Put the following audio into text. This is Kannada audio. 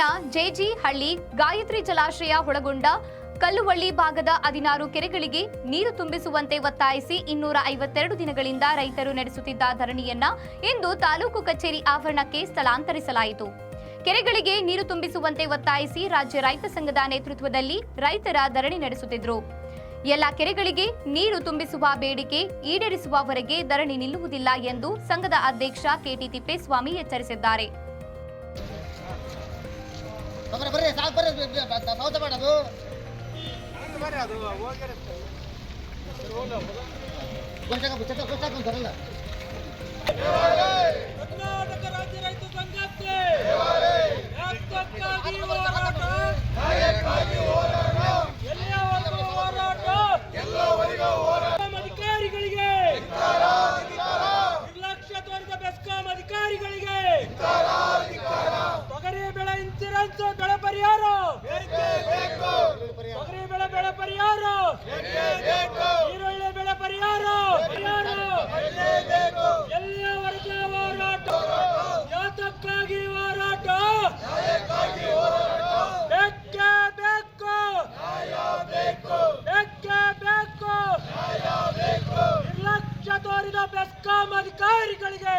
ಹಳ್ಳಿ ಗಾಯತ್ರಿ ಜಲಾಶಯ ಒಳಗೊಂಡ ಕಲ್ಲುವಳ್ಳಿ ಭಾಗದ ಹದಿನಾರು ಕೆರೆಗಳಿಗೆ ನೀರು ತುಂಬಿಸುವಂತೆ ಒತ್ತಾಯಿಸಿ ಇನ್ನೂರ ಐವತ್ತೆರಡು ದಿನಗಳಿಂದ ರೈತರು ನಡೆಸುತ್ತಿದ್ದ ಧರಣಿಯನ್ನ ಇಂದು ತಾಲೂಕು ಕಚೇರಿ ಆವರಣಕ್ಕೆ ಸ್ಥಳಾಂತರಿಸಲಾಯಿತು. ಕೆರೆಗಳಿಗೆ ನೀರು ತುಂಬಿಸುವಂತೆ ಒತ್ತಾಯಿಸಿ ರಾಜ್ಯ ರೈತ ಸಂಘದ ನೇತೃತ್ವದಲ್ಲಿ ರೈತರ ಧರಣಿ ನಡೆಸುತ್ತಿದ್ದರು ಎಲ್ಲ ಕೆರೆಗಳಿಗೆ ನೀರು ತುಂಬಿಸುವ ಬೇಡಿಕೆ ಈಡೇರಿಸುವವರೆಗೆ ಧರಣಿ ನಿಲ್ಲುವುದಿಲ್ಲ ಎಂದು ಸಂಘದ ಅಧ್ಯಕ್ಷ ಕೆಟಿ ತಿಪ್ಪೇಸ್ವಾಮಿ ಎಚ್ಚರಿಸಿದ್ದಾರೆ. ಬರ್ರಿ ಬರ್ರಿ ಸಾಕು ಬರ್ರಿ ಸೌತ ಮಾಡೋದು ಬರ್ರಿ ಅದು ಹೋಗಿರುತ್ತೆ ಗೊತ್ತಾಗ ಗೊತ್ತಾಗ ಗೊತ್ತಾಗ್ತಾರಲ್ಲ ಬೆಳೆ ಬೆಳೆ ಪರಿಹಾರ. ತೊಗರಿ ಬೆಳೆ ಬೆಳೆ ಪರಿಹಾರ. ಈರುಳ್ಳಿ ಬೆಳೆ ಪರಿಹಾರ. ಪರಿಹಾರ ಎಲ್ಲಿಯವರೆಗೂ ಹೋರಾಟ? ಯಾತಕ್ಕಾಗಿ ಹೋರಾಟ? ಬೇಕು. ಬೇಕು. ನಿರ್ಲಕ್ಷ್ಯ ತೋರಿದ ಬೆಸ್ಕಾಂ ಅಧಿಕಾರಿಗಳಿಗೆ.